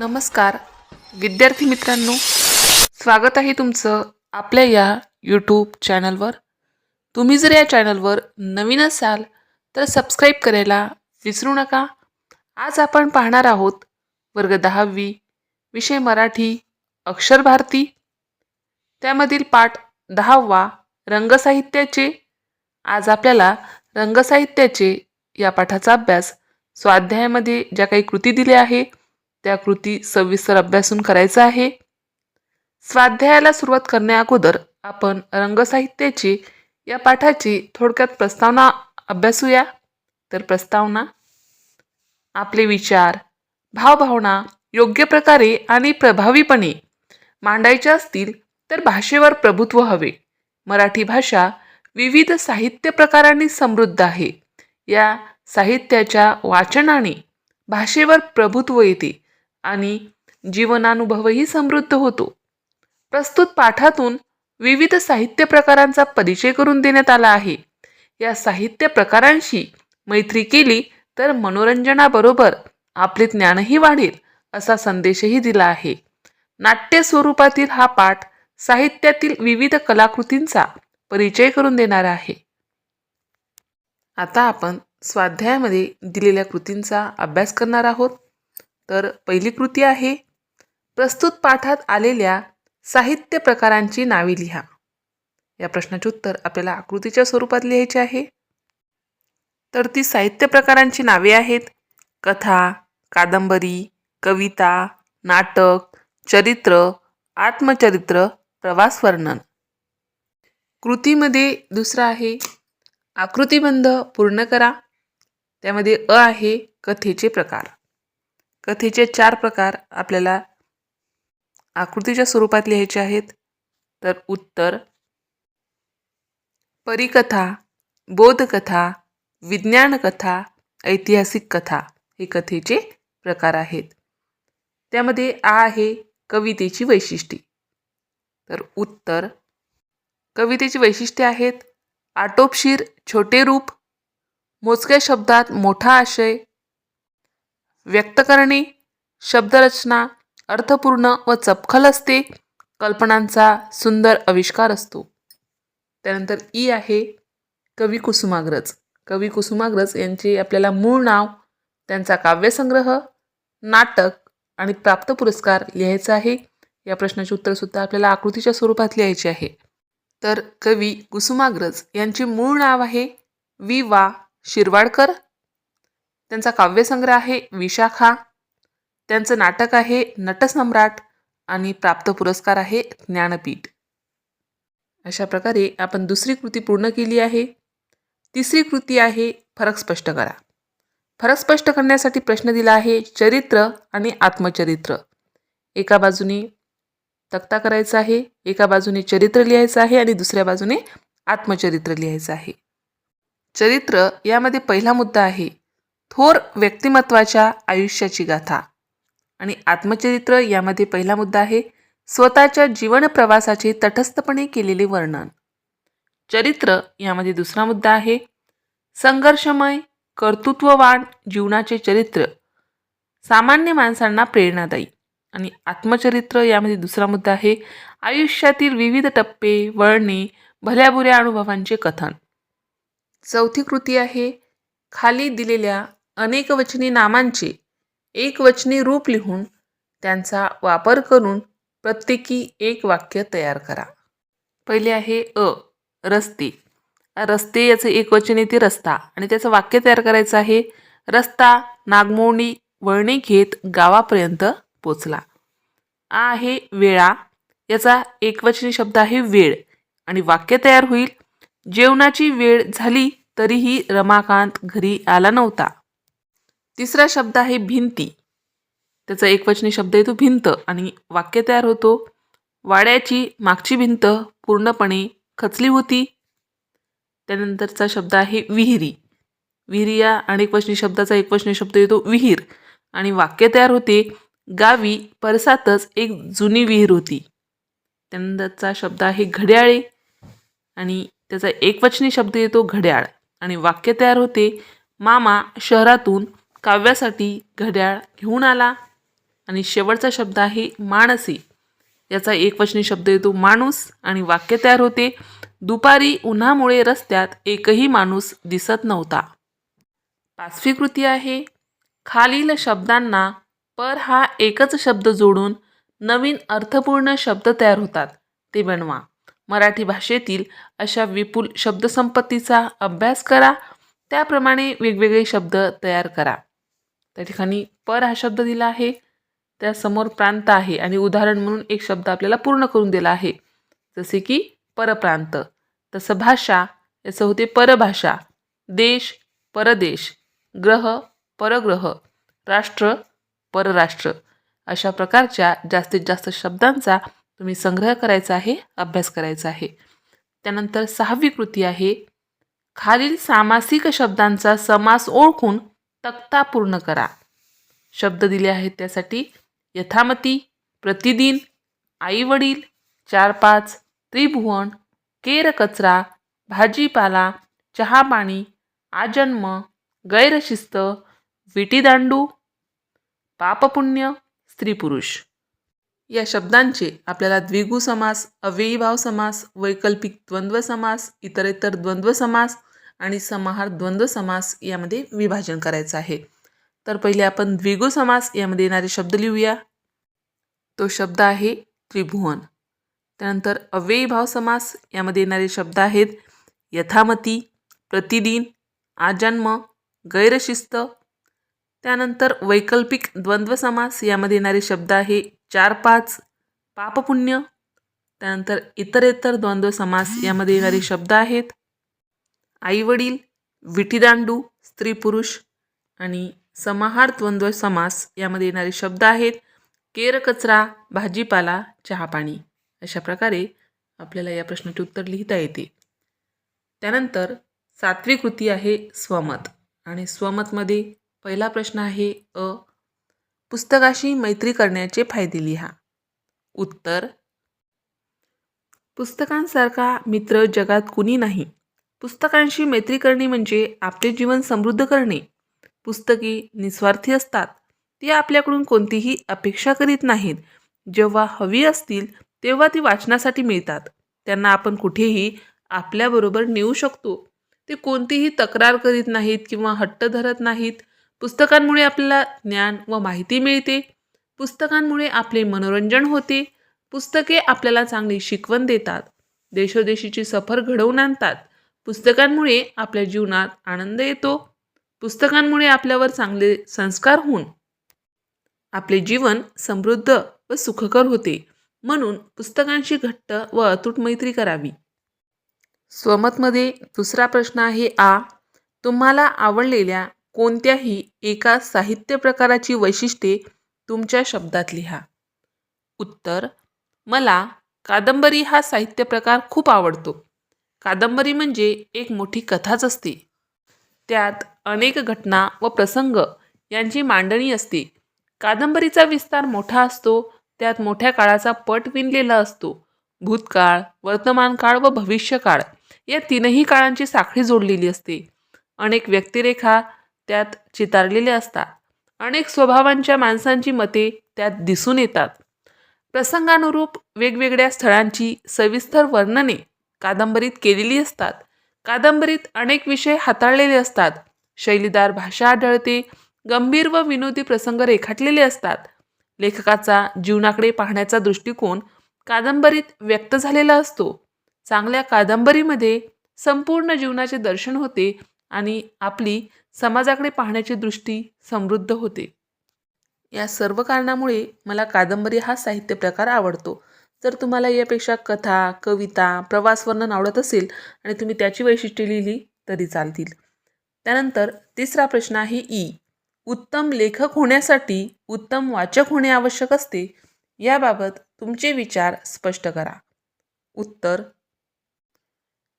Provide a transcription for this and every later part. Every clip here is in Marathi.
नमस्कार. विद्यार्थी मित्रांनो स्वागत आहे तुमचं आपल्या या यूट्यूब चॅनलवर तुम्ही जर या चॅनलवर नवीन असाल तर सबस्क्राईब करायला विसरू नका. आज आपण पाहणार आहोत वर्ग दहावी विषय मराठी अक्षर भारती. त्यामधील पाठ दहावा रंगसाहित्याचे आज आपल्याला रंगसाहित्याचे या पाठाचा अभ्यास स्वाध्यायामध्ये ज्या काही कृती दिल्या आहे त्या कृती सविस्तर अभ्यासून करायचा आहे. स्वाध्यायाला सुरुवात करण्याअगोदर आपण रंगसाहित्याची या पाठाची थोडक्यात प्रस्तावना अभ्यासूया. तर प्रस्तावना आपले विचार भावभावना योग्य प्रकारे आणि प्रभावीपणे मांडायचे असतील तर भाषेवर प्रभुत्व हवे. मराठी भाषा विविध साहित्य प्रकारांनी समृद्ध आहे. या साहित्याच्या वाचनाने भाषेवर प्रभुत्व येते. आणि जीवनानुभवही समृद्ध होतो. प्रस्तुत पाठातून विविध साहित्य प्रकारांचा परिचय करून देण्यात आला आहे. या साहित्य प्रकारांशी मैत्री केली तर मनोरंजनाबरोबर आपले ज्ञानही वाढेल असा संदेशही दिला आहे. नाट्य स्वरूपातील हा पाठ साहित्यातील विविध कलाकृतींचा परिचय करून देणार आहे. आता आपण स्वाध्यायामध्ये दिलेल्या कृतींचा अभ्यास करणार आहोत. तर पहिली कृती आहे प्रस्तुत पाठात आलेल्या साहित्य प्रकारांची नावे लिहा. या प्रश्नाचे उत्तर आपल्याला आकृतीच्या स्वरूपात लिहायचे आहे. तर ती साहित्य प्रकारांची नावे आहेत कथा कादंबरी कविता नाटक चरित्र आत्मचरित्र प्रवास वर्णन. कृतीमध्ये दुसरं आहे आकृतिबंध पूर्ण करा. त्यामध्ये अ आहे कथेचे प्रकार. कथेचे चार प्रकार आपल्याला आकृतीच्या स्वरूपात लिहायचे आहेत. तर उत्तर परिकथा बोधकथा विज्ञानकथा ऐतिहासिक कथा हे कथेचे प्रकार आहेत. त्यामध्ये आ आहे कवितेची वैशिष्ट्ये. तर उत्तर कवितेची वैशिष्ट्ये आहेत. आटोपशीर छोटे रूप मोजक्या शब्दात मोठा आशय व्यक्त करणे शब्दरचना अर्थपूर्ण व चपखल असते कल्पनांचा सुंदर आविष्कार असतो. त्यानंतर ई आहे कवी कुसुमाग्रज. कवी कुसुमाग्रज यांचे आपल्याला मूळ नाव त्यांचा काव्यसंग्रह नाटक आणि प्राप्त पुरस्कार लिहायचा आहे. या प्रश्नाचे उत्तरसुद्धा आपल्याला आकृतीच्या स्वरूपात लिहायचे आहे. तर कवी कुसुमाग्रज यांचे मूळ नाव आहे वि. वा. शिरवाडकर. त्यांचा काव्यसंग्रह आहे विशाखा. त्यांचं नाटक आहे नटसम्राट आणि प्राप्त पुरस्कार आहे ज्ञानपीठ. अशा प्रकारे आपण दुसरी कृती पूर्ण केली आहे. तिसरी कृती आहे फरक स्पष्ट करा. फरक स्पष्ट करण्यासाठी प्रश्न दिला आहे चरित्र आणि आत्मचरित्र. एका बाजूने तक्ता करायचा आहे एका बाजूने चरित्र लिहायचं आहे आणि दुसऱ्या बाजूने आत्मचरित्र लिहायचं आहे. चरित्र यामध्ये पहिला मुद्दा आहे. थोर व्यक्तिमत्वाच्या आयुष्याची गाथा. आणि आत्मचरित्र यामध्ये पहिला मुद्दा आहे स्वतःच्या जीवन प्रवासाचे तटस्थपणे केलेले वर्णन. चरित्र यामध्ये दुसरा मुद्दा आहे संघर्षमय कर्तृत्ववान जीवनाचे चरित्र सामान्य माणसांना प्रेरणादायी. आणि आत्मचरित्र यामध्ये दुसरा मुद्दा आहे आयुष्यातील विविध टप्पे वळणे भल्याबुऱ्या अनुभवांचे कथन. चौथी कृती आहे खाली दिलेल्या अनेकवचनी नामांचे एकवचनी रूप लिहून त्यांचा वापर करून प्रत्येकी एक वाक्य तयार करा. पहिले आहे अ रस्ते. रस्ते याचं एकवचन येते रस्ता. आणि त्याचं वाक्य तयार करायचं आहे रस्ता नागमोडी वळणे घेत गावापर्यंत पोचला. आ आहे वेळा. याचा एकवचनी शब्द आहे वेळ. आणि वाक्य तयार होईल जेवणाची वेळ झाली तरीही रमाकांत घरी आला नव्हता. तिसरा शब्द आहे भिंती. त्याचा एकवचनी शब्द येतो भिंत आणि वाक्य तयार होतो. वाड्याची मागची भिंत पूर्णपणे खचली होती. त्यानंतरचा शब्द आहे विहिरी. विहिरी या अनेकवचनी शब्दाचा एकवचनी शब्द येतो विहीर आणि वाक्य तयार होते. गावी परसातच एक जुनी विहीर होती. त्यानंतरचा शब्द आहे घड्याळे आणि त्याचा एकवचनी शब्द येतो घड्याळ आणि वाक्य तयार होते. मामा शहरातून काव्यासाठी घड्याळ घेऊन आला. आणि शेवटचा शब्द आहे माणसी. याचा एकवचनी शब्द येतो माणूस आणि वाक्य तयार होते. दुपारी उन्हामुळे रस्त्यात एकही माणूस दिसत नव्हता. पाचवी कृती आहे. खालील शब्दांना पर हा एकच शब्द जोडून नवीन अर्थपूर्ण शब्द तयार होतात. ते बनवा. मराठी भाषेतील अशा विपुल शब्दसंपत्तीचा अभ्यास करा. त्याप्रमाणे वेगवेगळे शब्द तयार करा. त्या ठिकाणी पर हा शब्द दिला आहे. त्यासमोर प्रांत आहे आणि उदाहरण म्हणून एक शब्द आपल्याला पूर्ण करून दिला आहे. जसे की परप्रांत. तसं भाषा याचं होते परभाषा. देश परदेश. ग्रह परग्रह. राष्ट्र परराष्ट्र. अशा प्रकारच्या जास्तीत जास्त शब्दांचा तुम्ही संग्रह करायचा आहे अभ्यास करायचा आहे. त्यानंतर सहावी कृती आहे. खालील सामासिक शब्दांचा समास ओळखून तक्ता पूर्ण करा. शब्द दिले आहेत त्यासाठी यथामती प्रतिदिन आईवडील चार पाच त्रिभुवन केर कचरा भाजीपाला चहा पाणी आजन्म गैरशिस्त विटीदांडू पापपुण्य स्त्री पुरुष या शब्दांचे आपल्याला द्विगु समास अव्ययीभाव समास वैकल्पिक द्वंद्व समास इतरेतर द्वंद्व समास आणि समाहार द्वंद्व समास यामध्ये विभाजन करायचं आहे. तर पहिले आपण द्विगु समास यामध्ये येणारे शब्द लिहूया. तो शब्द आहे त्रिभुवन. त्यानंतर अव्ययीभाव समास यामध्ये येणारे शब्द आहेत यथामती प्रतिदिन आजन्म गैरशिस्त. त्यानंतर वैकल्पिक द्वंद्व समास यामध्ये येणारे शब्द आहे चार पाच पापपुण्य. त्यानंतर इतरेतर द्वंद्व समास यामध्ये येणारे शब्द आहेत आईवडील विटीदांडू स्त्री पुरुष आणि समाहार द्वंद्व समास यामध्ये येणारे शब्द आहेत केर कचरा भाजीपाला चहापाणी अशा प्रकारे आपल्याला या प्रश्नाचे उत्तर लिहिता येते. त्यानंतर सातवी कृती आहे स्वमत. आणि स्वमतमध्ये पहिला प्रश्न आहे अ. पुस्तकाशी मैत्री करण्याचे फायदे लिहा. उत्तर. पुस्तकांसारखा मित्र जगात कुणी नाही. पुस्तकांशी मैत्री करणे म्हणजे आपले जीवन समृद्ध करणे. पुस्तके निस्वार्थी असतात. ती आपल्याकडून कोणतीही अपेक्षा करीत नाहीत. जेव्हा हवी असतील तेव्हा ती वाचनासाठी मिळतात. त्यांना आपण कुठेही आपल्याबरोबर नेऊ शकतो. ते कोणतीही तक्रार करीत नाहीत किंवा हट्ट धरत नाहीत. पुस्तकांमुळे आपल्याला ज्ञान व माहिती मिळते. पुस्तकांमुळे आपले मनोरंजन होते. पुस्तके आपल्याला चांगली शिकवण देतात. देशोदेशीची सफर घडवून आणतात. पुस्तकांमुळे आपल्या जीवनात आनंद येतो. पुस्तकांमुळे आपल्यावर चांगले संस्कार होऊन आपले जीवन समृद्ध व सुखकर होते. म्हणून पुस्तकांशी घट्ट व अतूट मैत्री करावी. स्वमतमध्ये दुसरा प्रश्न आहे आ तुम्हाला आवडलेल्या कोणत्याही एका साहित्य प्रकाराची वैशिष्ट्ये तुमच्या शब्दात लिहा. उत्तर मला कादंबरी हा साहित्य प्रकार खूप आवडतो. कादंबरी म्हणजे एक मोठी कथाच असते. त्यात अनेक घटना व प्रसंग यांची मांडणी असते. कादंबरीचा विस्तार मोठा असतो त्यात मोठ्या काळाचा पट विणलेला असतो. भूतकाळ वर्तमान काळ व भविष्यकाळ या तीनही काळांची साखळी जोडलेली असते. अनेक व्यक्तिरेखा त्यात चितारलेल्या असतात. अनेक स्वभावांच्या माणसांची मते त्यात दिसून येतात. प्रसंगानुरूप वेगवेगळ्या स्थळांची सविस्तर वर्णने कादंबरीत केलेली असतात. कादंबरीत अनेक विषय हाताळलेले असतात. शैलीदार भाषा आढळते गंभीर व विनोदी प्रसंग रेखाटलेले असतात. लेखकाचा जीवनाकडे पाहण्याचा दृष्टिकोन कादंबरीत व्यक्त झालेला असतो. चांगल्या कादंबरीमध्ये संपूर्ण जीवनाचे दर्शन होते आणि आपली समाजाकडे पाहण्याची दृष्टी समृद्ध होते. या सर्व कारणामुळे मला कादंबरी हा साहित्य प्रकार आवडतो. जर तुम्हाला यापेक्षा कथा कविता प्रवास वर्णन आवडत असेल आणि तुम्ही त्याची वैशिष्ट्ये लिहिली तरी चालतील. त्यानंतर तिसरा प्रश्न आहे ई. उत्तम लेखक होण्यासाठी उत्तम वाचक होणे आवश्यक असते याबाबत तुमचे विचार स्पष्ट करा. उत्तर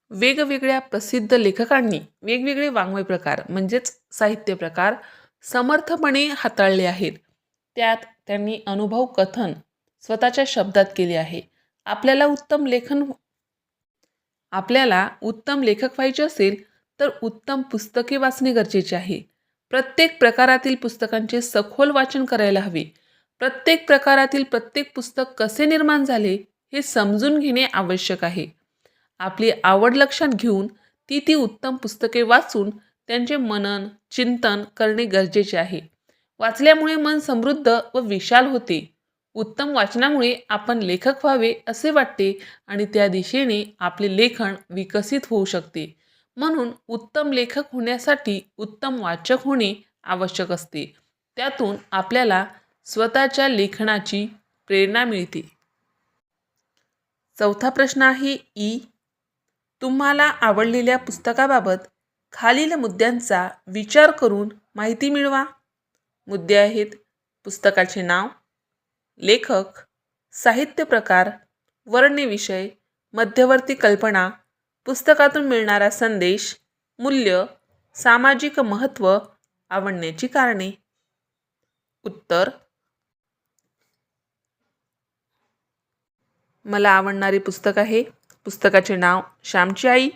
वेगवेगळ्या प्रसिद्ध लेखकांनी वेगवेगळे वाङ्मय प्रकार म्हणजेच साहित्य प्रकार समर्थपणे हाताळले आहेत. त्यात त्यांनी अनुभव कथन स्वतःच्या शब्दात केली आहे. आपल्याला उत्तम लेखन हो- आपल्याला उत्तम लेखक व्हायचे असेल तर उत्तम पुस्तके वाचणे गरजेचे आहे. प्रत्येक प्रकारातील पुस्तकांचे सखोल वाचन करायला हवे. प्रत्येक प्रकारातील प्रत्येक पुस्तक कसे निर्माण झाले हे समजून घेणे आवश्यक आहे. आपली आवड लक्षात घेऊन ती ती उत्तम पुस्तके वाचून त्यांचे मनन चिंतन करणे गरजेचे आहे. वाचल्यामुळे मन समृद्ध व विशाल होते. उत्तम वाचनामुळे आपण लेखक व्हावे असे वाटते आणि त्या दिशेने आपले लेखन विकसित होऊ शकते. म्हणून उत्तम लेखक होण्यासाठी उत्तम वाचक होणे आवश्यक असते. त्यातून आपल्याला स्वतःच्या लेखनाची प्रेरणा मिळते. चौथा प्रश्न आहे ई. तुम्हाला आवडलेल्या पुस्तकाबाबत खालील मुद्द्यांचा विचार करून माहिती मिळवा. मुद्दे आहेत पुस्तकाचे नाव लेखक साहित्य प्रकार वर्ण्यविषय मध्यवर्ती कल्पना पुस्तकातून मिळणारा संदेश मूल्य सामाजिक महत्त्व आवडण्याची कारणे. उत्तर मला आवडणारे पुस्तक आहे. पुस्तकाचे नाव श्यामची आई.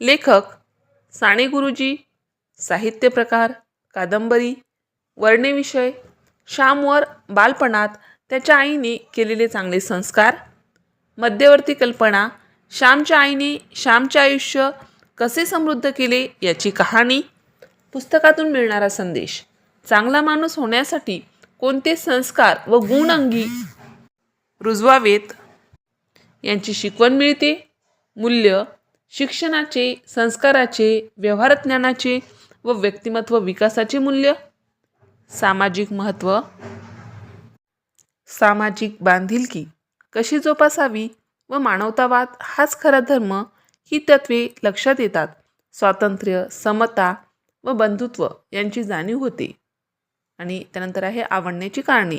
लेखक साने गुरुजी. साहित्य प्रकार कादंबरी. वर्णविषय श्यामवर बालपणात त्याच्या आईने केलेले चांगले संस्कार मध्यवर्ती कल्पना श्यामच्या आईने श्यामचे आयुष्य कसे समृद्ध केले याची कहाणी पुस्तकातून मिळणारा संदेश. चांगला माणूस होण्यासाठी कोणते संस्कार व गुण अंगी रुजवावेत यांची शिकवण मिळते. मूल्य शिक्षणाचे संस्काराचे व्यवहारज्ञानाचे व व्यक्तिमत्व विकासाचे मूल्य. सामाजिक महत्त्व सामाजिक बांधिलकी कशी जोपासावी व मानवतावाद हाच खरा धर्म ही तत्वे लक्षात येतात. स्वातंत्र्य समता व बंधुत्व यांची जाणीव होते. आणि त्यानंतर आहे आवडण्याची कारणे.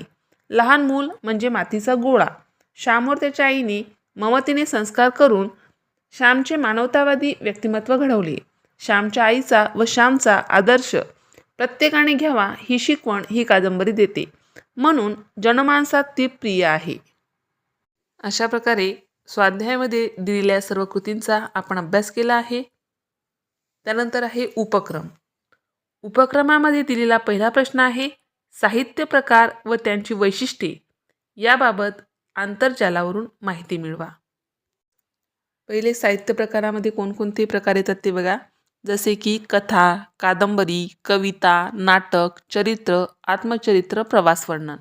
लहान मूल म्हणजे मातीचा गोळा. श्यामवर त्याच्या आईने ममतेने संस्कार करून श्यामचे मानवतावादी व्यक्तिमत्व घडवले. श्यामच्या आईचा व श्यामचा आदर्श प्रत्येकाने घ्यावा ही शिकवण ही कादंबरी देते. म्हणून जनमानसात ती प्रिय आहे. अशा प्रकारे स्वाध्यायामध्ये दिलेल्या सर्व कृतींचा आपण अभ्यास केला आहे. त्यानंतर आहे उपक्रम. उपक्रमामध्ये दिलेला पहिला प्रश्न आहे साहित्य प्रकार व त्यांची वैशिष्ट्ये. याबाबत आंतरजालावरून माहिती मिळवा. पहिले साहित्य प्रकारामध्ये कोणकोणते प्रकार येतात ते बघा. जसे की कथा कादंबरी कविता नाटक चरित्र आत्मचरित्र प्रवास वर्णन.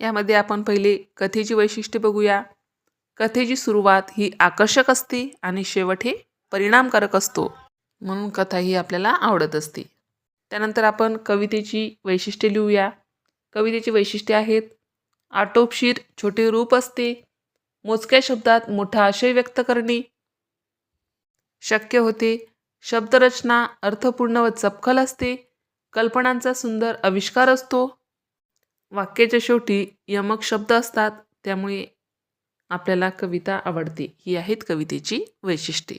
यामध्ये आपण पहिले कथेची वैशिष्ट्ये बघूया. कथेची सुरुवात ही आकर्षक असते आणि शेवट हे परिणामकारक असतो. म्हणून कथा ही आपल्याला आवडत असते. त्यानंतर आपण कवितेची वैशिष्ट्ये लिहूया. कवितेची वैशिष्ट्ये आहेत. आटोपशीर छोटे रूप असते. मोजक्या शब्दात मोठा आशय व्यक्त करणे. शक्य होते शब्दरचना अर्थपूर्ण व चपखल असते. कल्पनांचा सुंदर आविष्कार असतो. वाक्याच्या शेवटी यमक शब्द असतात. त्यामुळे आपल्याला कविता आवडते. ही आहेत कवितेची वैशिष्ट्ये.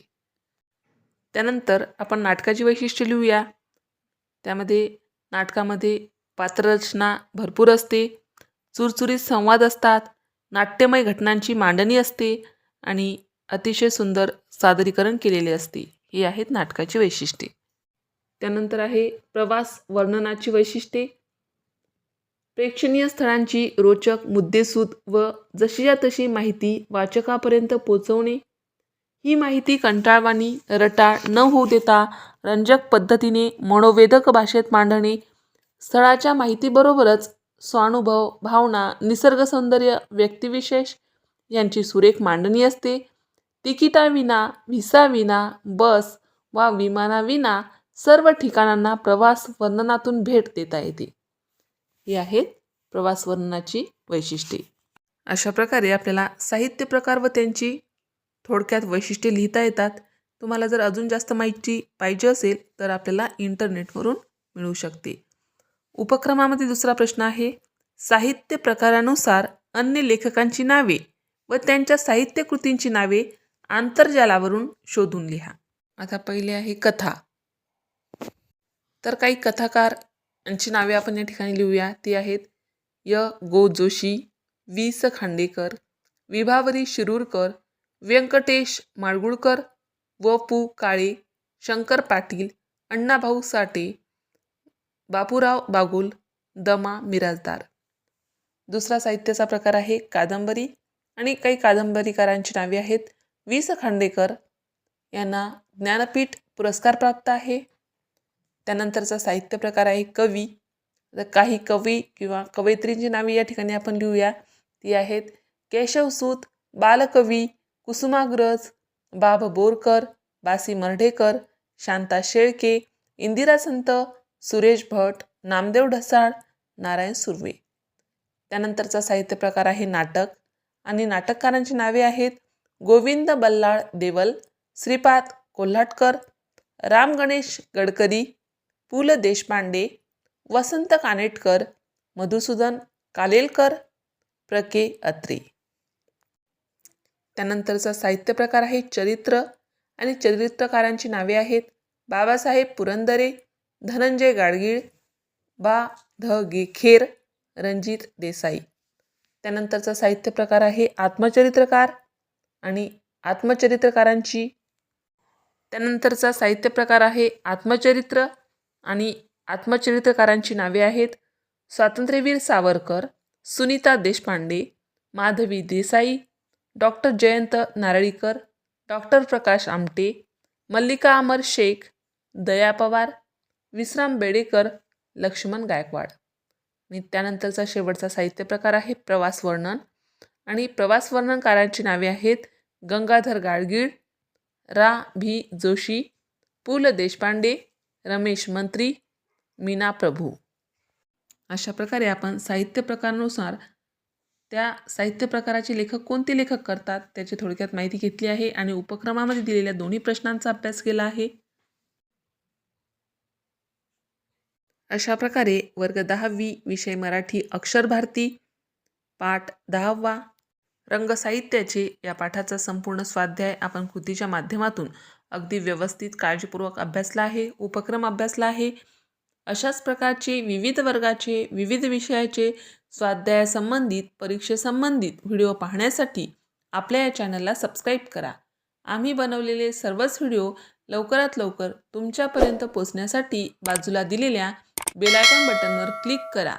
त्यानंतर आपण नाटकाची वैशिष्ट्ये लिहूया. त्यामध्ये नाटकामध्ये पात्ररचना भरपूर असते. चुरचुरीत संवाद असतात. नाट्यमय घटनांची मांडणी असते. आणि अतिशय सुंदर सादरीकरण केलेले असते. ही आहेत नाटकाची वैशिष्ट्ये. त्यानंतर आहे प्रवास वर्णनाची वैशिष्ट्ये. प्रेक्षणीय स्थळांची रोचक मुद्देसूद व जशीच्या तशी माहिती वाचकापर्यंत पोचवणे ही माहिती कंटाळवाणी रटाळ न होऊ देता रंजक पद्धतीने मनोवेदक भाषेत मांडणे स्थळाच्या माहितीबरोबरच स्वानुभव भावना निसर्गसौंदर्य व्यक्तिविशेष यांची सुरेख मांडणी असते. तिकिटाविना व्हिसाविना बस वा विमानाविना सर्व ठिकाणांना प्रवास वर्णनातून भेट देता येते. ही आहेत प्रवास वर्णनाची वैशिष्ट्ये. अशा प्रकारे आपल्याला साहित्य प्रकार व त्यांची थोडक्यात वैशिष्ट्ये लिहिता येतात. तुम्हाला जर अजून जास्त माहिती पाहिजे असेल तर आपल्याला इंटरनेटवरून मिळू शकते. उपक्रमामध्ये दुसरा प्रश्न आहे साहित्य प्रकारानुसार अन्य लेखकांची नावे व त्यांच्या साहित्य कृतींची नावे आंतरजालावरून शोधून लिहा. आता पहिले आहे कथा. तर काही कथाकार यांची नावे आपण या ठिकाणी लिहूया. ती आहेत य. गो जोशी वि स. खांडेकर विभावरी शिरूरकर व्यंकटेश माडगुळकर व. पु. काळे शंकर पाटील अण्णाभाऊ साठे बापूराव बागुल दमा मिराजदार दुसरा साहित्याचा प्रकार आहे कादंबरी आणि काही कादंबरीकारांची नावे आहेत वि स खांडेकर यांना ज्ञानपीठ पुरस्कार प्राप्त आहे. त्यानंतरचा साहित्य प्रकार आहे कवी. तर काही कवी किंवा कवयित्रींची नावे या ठिकाणी आपण लिहूया. ती आहेत केशवसूत बालकवी कुसुमाग्रज बाब बोरकर बासी मर्ढेकर शांता शेळके इंदिरा संत सुरेश भट नामदेव ढसाळ नारायण सुर्वे. त्यानंतरचा साहित्य प्रकार आहे नाटक. आणि नाटककारांची नावे आहेत गोविंद बल्लाळ देवल श्रीपाद कोल्हाटकर राम गणेश गडकरी पु ल देशपांडे वसंत कानेटकर मधुसूदन कालेलकर प्र के अत्रे. त्यानंतरचा साहित्य प्रकार आहे चरित्र आणि चरित्रकारांची नावे आहेत बाबासाहेब पुरंदरे धनंजय गाडगीळ बा. ध. गे. खेर रणजित देसाई. त्यानंतरचा साहित्य प्रकार आहे आत्मचरित्रकार आणि आत्मचरित्रकारांची त्यानंतरचा साहित्य प्रकार आहे आत्मचरित्र आणि आत्मचरित्रकारांची नावे आहेत स्वातंत्र्यवीर सावरकर सुनीता देशपांडे माधवी देसाई डॉक्टर जयंत नारळीकर डॉक्टर प्रकाश आमटे मल्लिका अमर शेख दया पवार विश्राम बेडेकर लक्ष्मण गायकवाड. आणि त्यानंतरचा शेवटचा साहित्य प्रकार आहे प्रवास वर्णन. आणि प्रवास वर्णनकारांची नावे आहेत गंगाधर गाडगीळ रा. भी जोशी पु. ल. देशपांडे रमेश मंत्री मीना प्रभू. अशा प्रकारे आपण साहित्य प्रकारानुसार त्या साहित्य प्रकाराचे लेखक कोणते लेखक करतात त्याची थोडक्यात माहिती घेतली आहे आणि उपक्रमामध्ये दिलेल्या दोन्ही प्रश्नांचा अभ्यास केला आहे. अशा प्रकारे वर्ग दहावी विषय मराठी अक्षर भारती पाठ दहावा रंगसाहित्याचे या पाठाचा संपूर्ण स्वाध्याय आपण कृतीच्या माध्यमातून अगदी व्यवस्थित काळजीपूर्वक अभ्यासला आहे उपक्रम अभ्यासला आहे. अशाच प्रकारचे विविध वर्गाचे विविध विषयाचे स्वाध्यायासंबंधित परीक्षेसंबंधित व्हिडिओ पाहण्यासाठी आपल्या या चॅनलला सबस्क्राईब करा. आम्ही बनवलेले सर्वच व्हिडिओ लवकरात लवकर तुमच्यापर्यंत पोचण्यासाठी बाजूला दिलेल्या बेलायकॉन बटनवर क्लिक करा.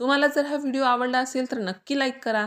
तुम्हाला जर हा व्हिडिओ आवडला असेल तर नक्की लाईक करा.